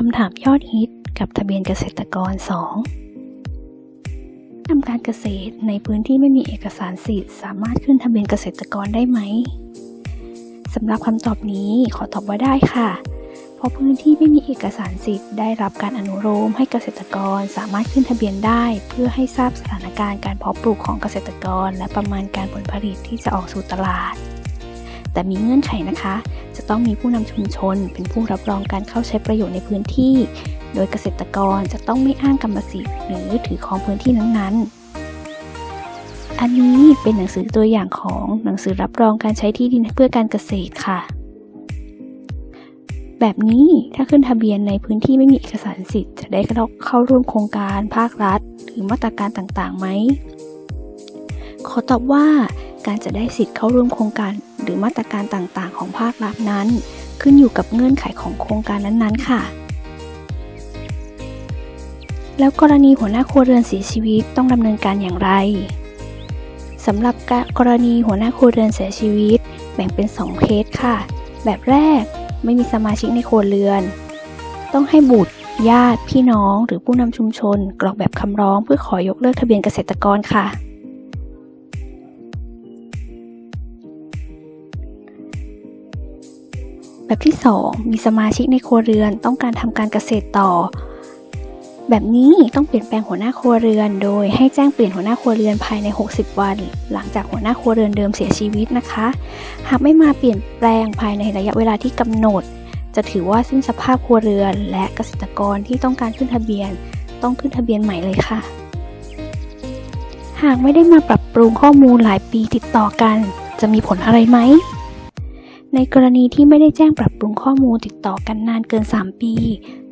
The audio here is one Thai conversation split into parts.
คำถามยอดฮิตกับทะเบียนเกษตรกร 2. ทำการเกษตรในพื้นที่ไม่มีเอกสารสิทธิ์ สามารถขึ้นทะเบียนเกษตรกรได้ไหมสำหรับคำตอบนี้ขอตอบว่าได้ค่ะ เพราะพื้นที่ไม่มีเอกสารสิทธิ์ได้รับการอนุโลมให้เกษตรกรสามารถขึ้นทะเบียนได้ เพื่อให้ทราบสถานการณ์การเพาะปลูกของเกษตรกร และประมาณการผลผลิตที่จะออกสู่ตลาด แต่มีเงื่อนไขนะคะ จะต้องมีผู้นำชุมชน เป็นผู้รับรองการเข้าใช้ประโยชน์ในพื้นที่ โดยเกษตรกรจะต้องไม่อ้างกรรมสิทธิ์หรือถือครองพื้นที่นั้นๆ อันนี้เป็นหนังสือตัวอย่างของหนังสือรับรองการใช้ที่ดินเพื่อการเกษตรค่ะ แบบนี้ถ้าขึ้นทะเบียนในพื้นที่ไม่มีเอกสารสิทธิ์จะได้เข้าร่วมโครงการภาครัฐ หรือมาตรการต่างๆไหมขอตอบว่าการจะได้สิทธิ์เข้าร่วมโครงการ หรือมาตรการต่างๆ ของภาครัฐนั้น ขึ้นอยู่กับเงื่อนไขของโครงการนั้นๆ ค่ะ แล้วกรณีหัวหน้าครัวเรือนเสียชีวิตต้องดำเนินการอย่างไรสำหรับกรณีหัวหน้าครัวเรือนเสียชีวิต แบ่งเป็น 2 เคสค่ะ แบบแรกไม่มีสมาชิกในครัวเรือน ต้องให้บุตร ญาติ พี่น้อง หรือผู้นำชุมชน กรอกแบบคำร้องเพื่อขอยกเลิกทะเบียนเกษตรกรค่ะ แบบที่ 2 มีสมาชิกในครัวเรือนต้องการทำการเกษตรต่อ แบบนี้ต้องเปลี่ยนแปลงหัวหน้าครัวเรือน โดยให้แจ้งเปลี่ยนหัวหน้าครัวเรือนภายใน 60 วัน หลังจากหัวหน้าครัวเรือนเดิมเสียชีวิตนะคะ หากไม่มาเปลี่ยนแปลงภายในระยะเวลาที่กำหนด จะถือว่าสิ้นสภาพครัวเรือน และเกษตรกรที่ต้องการขึ้นทะเบียน ต้องขึ้นทะเบียนใหม่เลยค่ะ หากไม่ได้มาปรับปรุงข้อมูลหลายปีติดต่อกัน จะมีผลอะไรไหม ในกรณีที่ไม่ได้แจ้งปรับปรุงข้อมูลติดต่อกันนานเกิน 3 ปี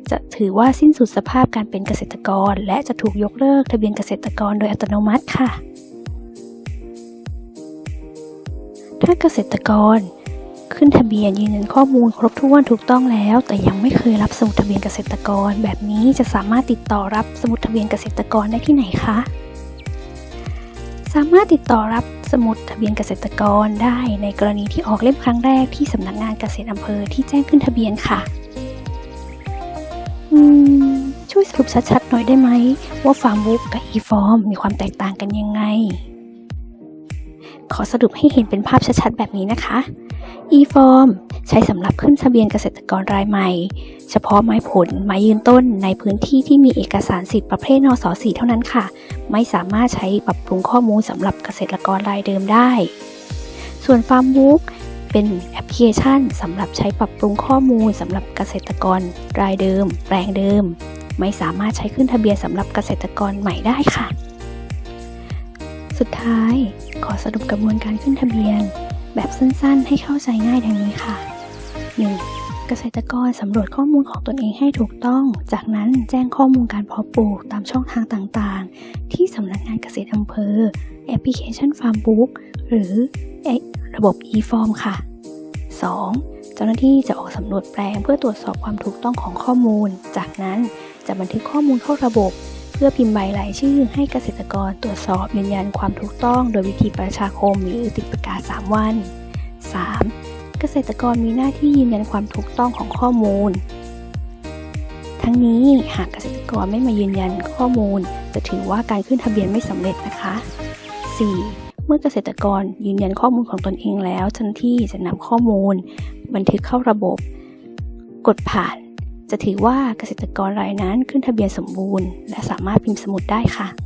จะถือว่าสิ้นสุดสภาพการเป็นเกษตรกร และจะถูกยกเลิกทะเบียนเกษตรกรโดยอัตโนมัติค่ะ ถ้าเกษตรกร ขึ้นทะเบียนยืนยันข้อมูลครบถ้วนถูกต้องแล้ว แต่ยังไม่เคยรับสมุดทะเบียนเกษตรกร แบบนี้จะสามารถติดต่อรับสมุดทะเบียนเกษตรกรได้ที่ไหนคะ สามารถติดต่อรับสมุดทะเบียนเกษตรกรได้ในกรณีที่ออกเล่มครั้งแรกที่สำนักงานเกษตรอำเภอที่แจ้งขึ้นทะเบียนค่ะช่วยสรุปชัดๆหน่อยได้ไหม ว่าฟาร์มบุ๊กกับอีฟอร์มมีความแตกต่างกันยังไง ขอสรุปให้เห็นเป็นภาพชัดๆ แบบนี้นะคะ e-form ใช้สำหรับขึ้นทะเบียนเกษตรกรรายใหม่ เฉพาะไม้ผล ไม้ยืนต้นในพื้นที่ที่มีเอกสารสิทธิ์ประเภทนสสีเท่านั้นค่ะ ไม่สามารถใช้ปรับปรุงข้อมูลสำหรับเกษตรกรรายเดิมได้ ส่วน Farmbook เป็นแอปพลิเคชันสำหรับใช้ปรับปรุงข้อมูลสำหรับเกษตรกรรายเดิม แปลงเดิม ไม่สามารถใช้ขึ้นทะเบียนสำหรับเกษตรกรใหม่ได้ค่ะ สุดท้ายขอสรุปกระบวนการขึ้นทะเบียน แบบสั้นๆ ให้เข้าใจง่ายดังนี้ค่ะ 1. เกษตรกรสำรวจข้อมูลของตนเองให้ถูกต้อง จากนั้นแจ้งข้อมูลการเพาะปลูกตามช่องทางต่างๆ ที่สำนักงานเกษตรอำเภอ แอปพลิเคชัน Farmbook หรือระบบ e-form ค่ะ 2. เจ้าหน้าที่จะออกสำรวจแปลงเพื่อตรวจสอบความถูกต้องของข้อมูล จากนั้นจะบันทึกข้อมูลเข้าระบบ เพื่อพิมพ์ใบรายชื่อให้เกษตรกรตรวจสอบยืนยันความถูกต้อง โดยวิธีประชาคมหรือติดประกาศ 3 วัน 3. เกษตรกรมีหน้าที่ยืนยันความถูกต้องของข้อมูล ทั้งนี้หากเกษตรกรไม่มายืนยันข้อมูล จะถือว่าการขึ้นทะเบียนไม่สำเร็จนะคะ 4. เมื่อเกษตรกรยืนยันข้อมูลของตนเองแล้วเจ้าหน้าที่จะนำข้อมูล บันทึกเข้าระบบ กดผ่าน จะถือว่าเกษตรกรรายนั้นขึ้นทะเบียนสมบูรณ์ และสามารถพิมพ์สมุดได้ค่ะ